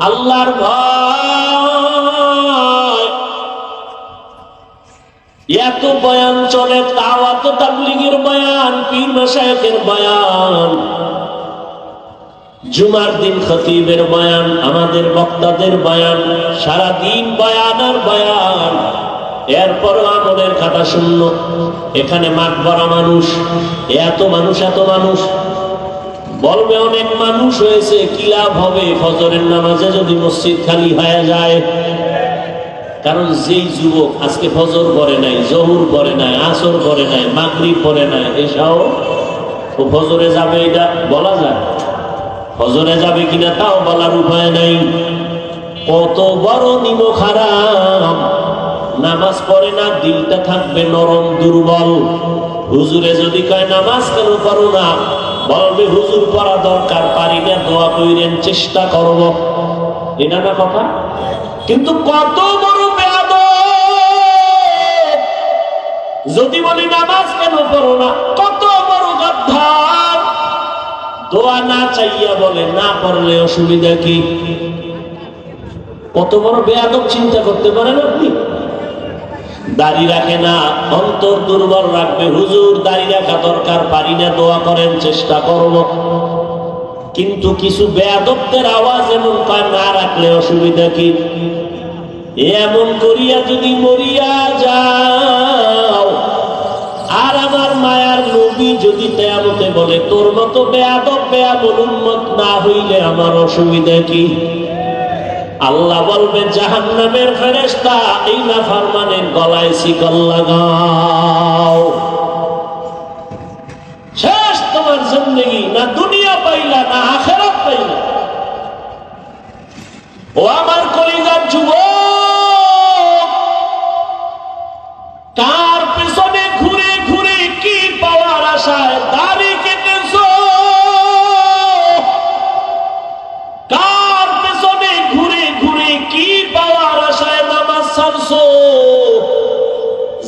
আল্লাহর এত বয়ান চলে, তাও এত তাবলিগের বয়ান, পীর মাসায়কের বয়ান। জুমার দিন খতিবের বয়ান, আমাদের বক্তাদের বয়ান সারা দিন বয়ান আর বয়ান। এরপরও আমলের খাতা শূন্য। এখানে মাঠ ভরা মানুষ, এত মানুষ এত মানুষ। বলবে অনেক মানুষ হয়েছে, কি লাভ হবে? ফজরের নামাজে যদি মসজিদ খালি হয়ে যায়। কারণ যেই যুবক আজকে ফজর করে নাই, জহুর করে নাই, আসর করে নাই, মাগরিব করে নাই, এসাও ও ফজরে যাবে এটা বলা যায়। ফজরে যাবে কিনা তাও বলার উপায় নাই। কত বড় নিম খারাপ। নামাজ পড়ে না, দিলটা থাকবে নরম, দুর্বল। হুজুরে যদি কয়, নামাজ কেন পারো না? বলবে, হুজুর করা দরকার, পারি না, দোয়া কইরেন, চেষ্টা করব। এটা না কথা কিন্তু কত বড় বেয়াদ যদি বলি, নামাজ কেন পড়ো না? কত বড় গাদ্ধার দোয়া না চাইয়া বলে, না পড়লে অসুবিধা কি? কত বড় বেয়াদব চিন্তা করতে পারেন আপনি? দাড়ি রাখে না, অন্তর দুর্বল রাখবে। হুজুর, দাড়ি রাখা দরকার, পারি না, দোয়া করেন, চেষ্টা করব। কিন্তু কিছু বেয়াদবদের আওয়াজ এমন কয় না রাখলে অসুবিধা কি? এমন করিয়া যদি মরিয়া যাও, আর আমার মায়ার নবী যদি তেয়ামতে বলে, তোর মতো বেয়াদব বেয়াদব উন্মত না হইলে আমার অসুবিধা কি? আল্লাহ বলবে জাহান নামের ফেরেস্তা এই না ফারমানের গলায় শিকল লাগাও। শেষ তোমার জিন্দগি, না দুনিয়া পাইলা, না আখেরাত পাইলা। ও আমার কলিজার যুবক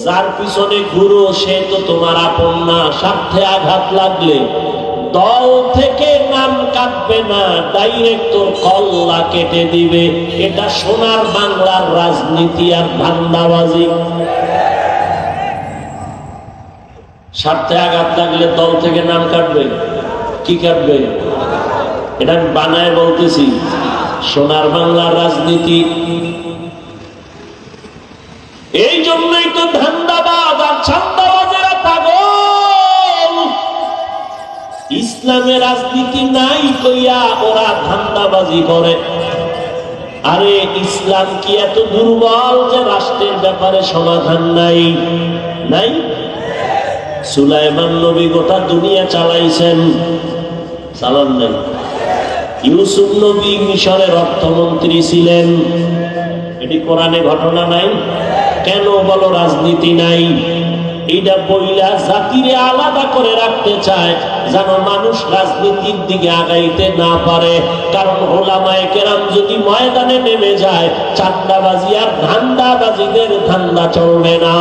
যার পিছনে ঘুরো, সে তো তোমার আপন না। স্বার্থে আঘাত লাগলে দল থেকে নাম কাটবে না ডাইরেক্ট তোর কল্লা কেটে দিবে। এটা সোনার বাংলার রাজনীতি আর ধান্দাবাজি। স্বার্থে আঘাত লাগলে দল থেকে নাম কাটবে। কি কাটবে? এটা আমি বানায় বলতেছি। সোনার বাংলার রাজনীতি এই জন্যই তো ধান্দাবাজ আর ছান্দাবাজেরা পাগল ইসলামের রাজনীতি নাই কইয়া ওরা ধান্দাবাজি করে। আরে, ইসলাম কি এত দুর্বল যে রাষ্ট্রের ব্যাপারে সমাধান নাই? নাই? সুলাইমান নবী গোটা দুনিয়া চালাইছেন। চালান নাই। ইউসুফ নবী মিশরের অর্থমন্ত্রী ছিলেন। এটি কোরআনে ঘটনা নাই? কেন বলো রাজনীতি নাই? এটা বইলা জাতিরে আলাদা করে রাখতে চায়, যেন মানুষ রাজনীতির দিকে আগাইতে না পারে। কারণ ওলামায় কেরাম যদি ময়দানে নেমে যায় চান্দাবাজি আর ধান্দাবাজিদের ধান্দা চলবে না।